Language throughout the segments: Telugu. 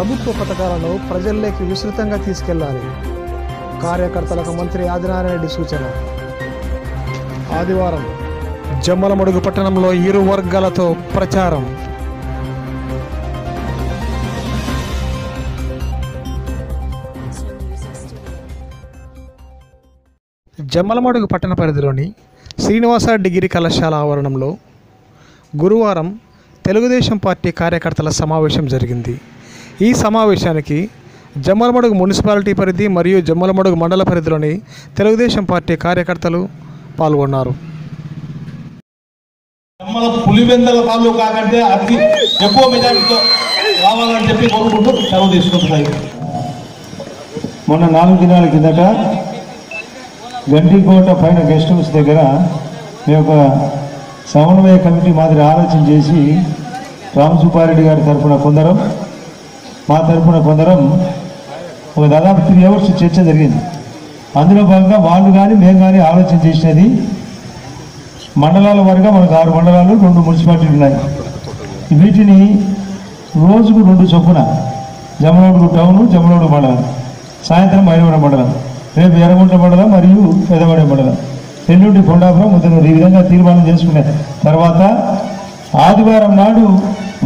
ప్రభుత్వ పథకాలను ప్రజల్లోకి విస్తృతంగా తీసుకెళ్ళాలి. కార్యకర్తలకు మంత్రి ఆదినారాయణరెడ్డి సూచన. ఆదివారం జమ్మలమడుగు పట్టణంలో ఇరు వర్గాలతో ప్రచారం. జమ్మలమడుగు పట్టణ పరిధిలోని శ్రీనివాస డిగ్రీ కళాశాల ఆవరణంలో గురువారం తెలుగుదేశం పార్టీ కార్యకర్తల సమావేశం జరిగింది. ఈ సమావేశానికి జమ్మలమడుగు మున్సిపాలిటీ పరిధి మరియు జమ్మలమడుగు మండల పరిధిలోని తెలుగుదేశం పార్టీ కార్యకర్తలు పాల్గొన్నారు. పులివెందల తాలూకా కంటే అతి ఎక్కువ మెజారిటీతో రావాలని చెప్పి కోరుకుంటూ సెలవు తీసుకుంటున్నాయి మొన్న నాలుగు దినాల కిందట గంటికోట పైన గెస్ట్ హౌస్ దగ్గర మేము ఒక సమన్వయ కమిటీ మాదిరి ఆలోచన చేసి రామసుబ్బారెడ్డి గారి తరఫున కొందరం మా తరఫున కొందరం ఒక దాదాపు త్రీ అవర్స్ చర్చ జరిగింది. అందులో భాగంగా వాళ్ళు కానీ మేము కానీ ఆలోచన చేసినది మండలాల వారిగా మనకు ఆరు మండలాలు రెండు మున్సిపాలిటీలు ఉన్నాయి. వీటిని రోజుకు రెండు చొప్పున జమలోడు టౌను జమలోడు మండలం సాయంత్రం మైలవరం మండలం రేపు ఎర్రగుంట మండలం మరియు పెదవాడ మండలం. ఎల్లుండి కొండాపురం ముద్దనూరు ఈ విధంగా తీర్మానం చేసుకునే తర్వాత ఆదివారం నాడు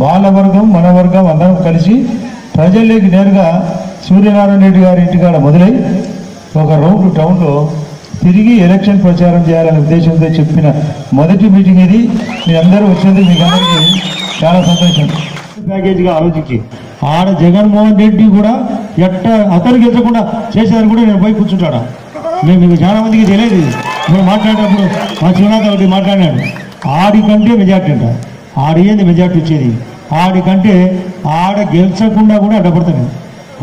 వాళ్ళ వర్గం మన వర్గం అందరం కలిసి ప్రజల్లోకి నేరుగా సూర్యనారాయణ రెడ్డి గారి ఇంటికాడ మొదలై ఒక రౌండ్ టౌన్లో తిరిగి ఎలక్షన్ ప్రచారం చేయాలనే ఉద్దేశంతో చెప్పిన మొదటి మీటింగ్ ఇది. మీ అందరూ వచ్చినందుకు మీకు అందరికీ చాలా సంతోషం. ప్యాకేజీగా ఆలోచించి ఆడ జగన్మోహన్ రెడ్డి కూడా ఎట్ట అతనికి ఎత్తకుండా చేసేదని కూడా నేను పోయి కూర్చుంటాడా? మేము మీకు చాలా మందికి తెలియదు. మేము మాట్లాడేటప్పుడు మా శివనాథ్ రెడ్డి మాట్లాడినాడు. ఆడి కంటే మెజార్టీ అంట. ఆడి ఏంది మెజార్టీ వచ్చేది? ఆడి కంటే ఆడ గెలిచకుండా కూడా అడ్డపడతాను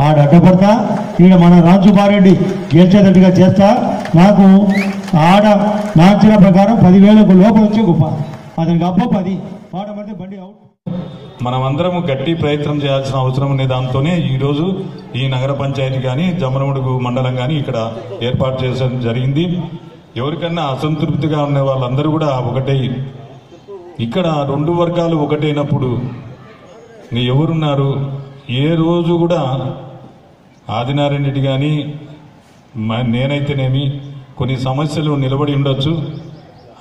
ఆడ అడ్డపడతా ఈడ మన రాజుబారెడ్డి గెలిచేటట్టుగా చేస్తా నాకు ఆడ నాచిన ప్రకారం పదివేలకు లోపల వచ్చే గొప్ప. అతనికి అప్ప పది. ఆడబడితే బండి అవుట్ మనమందరం గట్టి ప్రయత్నం చేయాల్సిన అవసరం ఉండే దాంతోనే ఈరోజు ఈ నగర పంచాయతీ కానీ జమరముడుగు మండలం కానీ ఇక్కడ ఏర్పాటు చేయడం జరిగింది. ఎవరికన్నా అసంతృప్తిగా ఉన్న వాళ్ళందరూ కూడా ఒకటే. ఇక్కడ రెండు వర్గాలు ఒకటైనప్పుడు నీ ఎవరున్నారు? ఏ రోజు కూడా ఆదినారాయణ రెడ్డి కానీ నేనైతేనేమి కొన్ని సమస్యలు నిలబడి ఉండొచ్చు.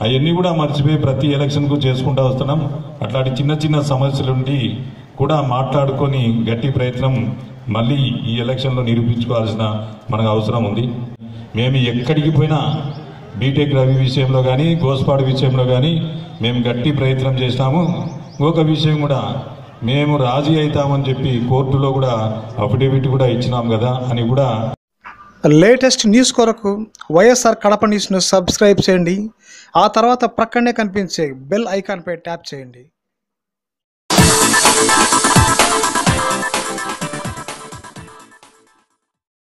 అవన్నీ కూడా మర్చిపోయి ప్రతి ఎలక్షన్కు చేసుకుంటూ వస్తున్నాం. అట్లాంటి చిన్న చిన్న సమస్యలుండి కూడా మాట్లాడుకొని గట్టి ప్రయత్నం మళ్ళీ ఈ ఎలక్షన్లో నిరూపించుకోవాల్సిన మనకు అవసరం ఉంది. మేము ఎక్కడికి పోయినా బీటెక్ రవి విషయంలో కానీ గోస్పాడు విషయంలో కానీ మేము గట్టి ప్రయత్నం చేసినాము. ఇంకొక విషయం కూడా మేము రాజీ అవుతామని చెప్పి కోర్టులో కూడా అఫిడవిట్ కూడా ఇచ్చినాం కదా అని కూడా లేటెస్ట్ న్యూస్ కొరకు వైఎస్ఆర్ కడప న్యూస్ను సబ్స్క్రైబ్ చేయండి. ఆ తర్వాత ప్రక్కనే కనిపించే బెల్ ఐకాన్పై ట్యాప్ చేయండి.